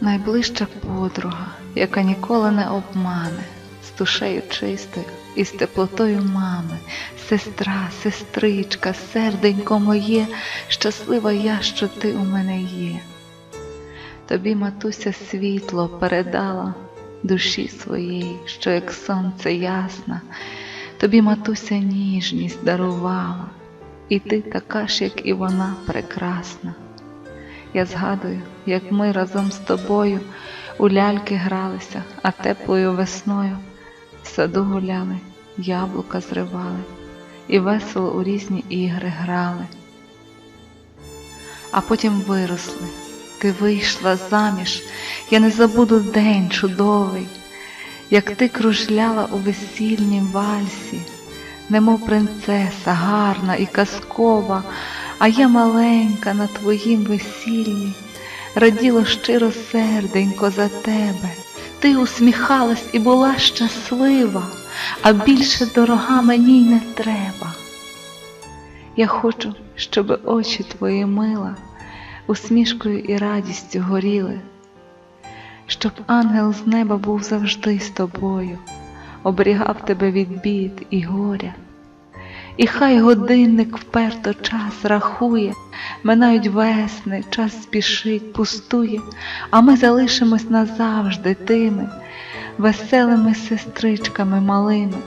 найближча подруга, яка ніколи не обмане, з душею чистою і з теплотою мами, сестра, сестричка, серденько моє, щаслива я, що ти у мене є. Тобі, матуся, світло передала душі своєї, що як сонце ясна, тобі, матуся, ніжність дарувала, і ти така ж, як і вона, прекрасна. Я згадую, як ми разом з тобою у ляльки гралися, а теплою весною в саду гуляли, яблука зривали і весело у різні ігри грали. А потім виросли, ти вийшла заміж, я не забуду день чудовий, як ти кружляла у весільнім вальсі, немов принцеса гарна і казкова, а я маленька на твоїм весіллі, раділо щиро серденько за тебе. Ти усміхалась і була щаслива, а більше дорога мені й не треба. Я хочу, щоб очі твої мила усмішкою і радістю горіли, щоб ангел з неба був завжди з тобою, оберігав тебе від бід і горя. І хай годинник вперто час рахує, минають весни, час спішить, пустує, а ми залишимось назавжди тими веселими сестричками малими.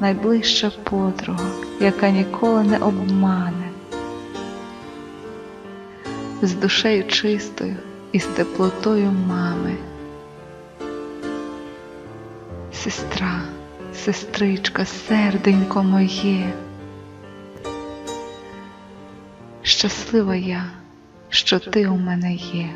Найближча подруга, яка ніколи не обмане, з душею чистою і з теплотою мами. Сестра, сестричка, серденько моє. Щаслива я, що ти у мене є.